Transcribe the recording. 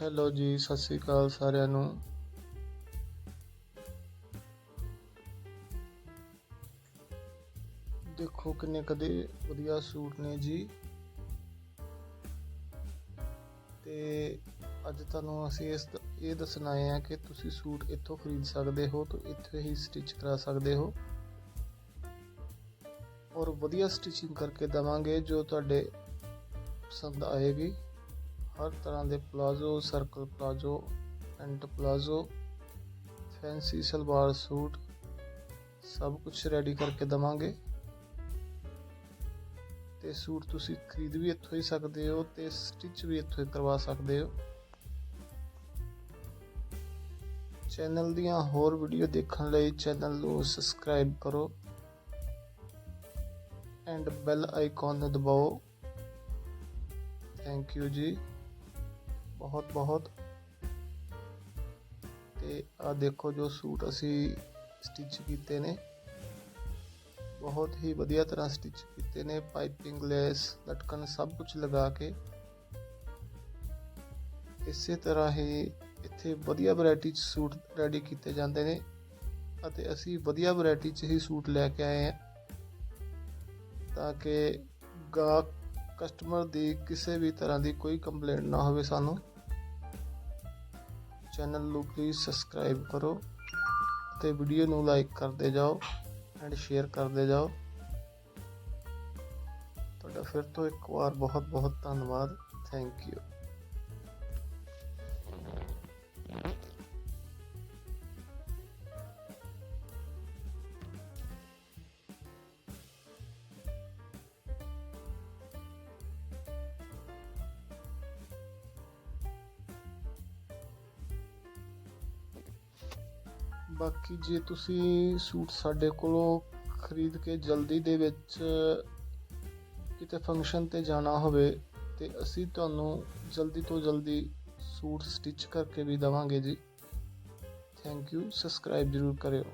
Hello ਜੀ, ਸਤਿ ਸ੍ਰੀ ਅਕਾਲ ਸਾਰਿਆਂ ਨੂੰ। ਦੇਖੋ ਕਿੰਨੇ ਕਦੇ ਵਧੀਆ ਸੂਟ ਨੇ ਜੀ। ਤੇ ਅੱਜ ਤੁਹਾਨੂੰ ਅਸੀਂ ਇਸ ਇਹ ਦੱਸਣਾ ਆਏ ਕਿ ਤੁਸੀਂ ਸੂਟ ਇੱਥੋਂ ਖਰੀਦ ਸਕਦੇ ਹੋ ਤੇ ਇੱਥੇ ਹੀ ਸਟਿਚ ਕਰਾ ਸਕਦੇ ਹੋ। ਔਰ ਵਧੀਆ ਸਟਿਚਿੰਗ ਕਰਕੇ ਦਵਾਂਗੇ ਜੋ ਤੁਹਾਡੇ ਪਸੰਦ ਆਏਗੀ। ਹਰ ਤਰ੍ਹਾਂ ਦੇ palazzo circle palazzo pant palazzo fancy salwar suit, ਸਭ ਕੁਝ ਰੈਡੀ ਕਰਕੇ ਦਵਾਂਗੇ। ਤੇ ਸੂਟ ਤੁਸੀਂ ਖਰੀਦ ਵੀ ਇੱਥੋਂ ਹੀ ਸਕਦੇ ਹੋ ਤੇ ਸਟਿਚ ਵੀ ਇੱਥੋਂ ਹੀ ਕਰਵਾ ਸਕਦੇ ਹੋ। ਚੈਨਲ ਦੀਆਂ ਹੋਰ ਵੀਡੀਓ ਦੇਖਣ ਲਈ ਚੈਨਲ ਨੂੰ ਸਬਸਕ੍ਰਾਈਬ ਕਰੋ। ਐਂਡ ਬੈਲ ਆਈਕਨ ਨੂੰ ਦਬਾਓ। ਥੈਂਕ ਯੂ ਜੀ। ਬਹੁਤ ਬਹੁਤ। ਤੇ ਆ ਦੇਖੋ ਜੋ ਸੂਟ ਅਸੀਂ ਸਟਿਚ ਕੀਤੇ ਨੇ। ਬਹੁਤ ਹੀ ਵਧੀਆ ਤਰ੍ਹਾਂ ਸਟਿਚ ਕੀਤੇ ਨੇ। ਪਾਈਪਿੰਗ ਲੈਸ ਲਟਕਣ ਸਭ ਕੁਝ ਲਗਾ ਕੇ। ਇਸੇ ਤਰ੍ਹਾਂ ਹੀ ਇੱਥੇ ਵਧੀਆ ਵੈਰਾਈਟੀ ਚ ਸੂਟ ਰੈਡੀ ਕੀਤੇ ਜਾਂਦੇ ਨੇ। ਅਤੇ ਅਸੀਂ ਵਧੀਆ ਵੈਰਾਈਟੀ ਚ ਹੀ ਸੂਟ ਲੈ ਕੇ ਆਏ ਹਾਂ। ਤਾਂ ਕਿ ਗਾਹਕ ਕਸਟਮਰ ਦੀ ਕਿਸੇ ਵੀ ਤਰ੍ਹਾਂ ਦੀ ਕੋਈ ਕੰਪਲੇਂਟ ਨਾ ਹੋਵੇ ਸਾਨੂੰ। ਚੈਨਲ ਨੂੰ ਪਲੀਜ਼ ਸਬਸਕ੍ਰਾਈਬ ਕਰੋ ਤੇ ਵੀਡੀਓ ਨੂੰ ਲਾਈਕ ਕਰਦੇ ਜਾਓ ਐਂਡ ਸ਼ੇਅਰ ਕਰਦੇ ਜਾਓ। ਤੁਹਾਡਾ ਫਿਰ ਤੋਂ ਇੱਕ ਵਾਰ ਬਹੁਤ ਬਹੁਤ ਧੰਨਵਾਦ। ਥੈਂਕ ਯੂ ਬਾਕੀ ਜੇ ਤੁਸੀਂ ਸੂਟ ਸਾਡੇ ਕੋਲੋਂ ਖਰੀਦ ਕੇ ਜਲਦੀ ਦੇ ਵਿੱਚ ਕਿਤੇ ਫੰਕਸ਼ਨ ਤੇ ਜਾਣਾ ਹੋਵੇ ਤੇ ਅਸੀਂ ਤੁਹਾਨੂੰ ਜਲਦੀ ਤੋਂ ਜਲਦੀ ਸੂਟ ਸਟਿਚ ਕਰਕੇ ਵੀ ਦਵਾਂਗੇ ਜੀ। ਥੈਂਕ ਯੂ ਸਬਸਕ੍ਰਾਈਬ ਜ਼ਰੂਰ ਕਰਿਓ।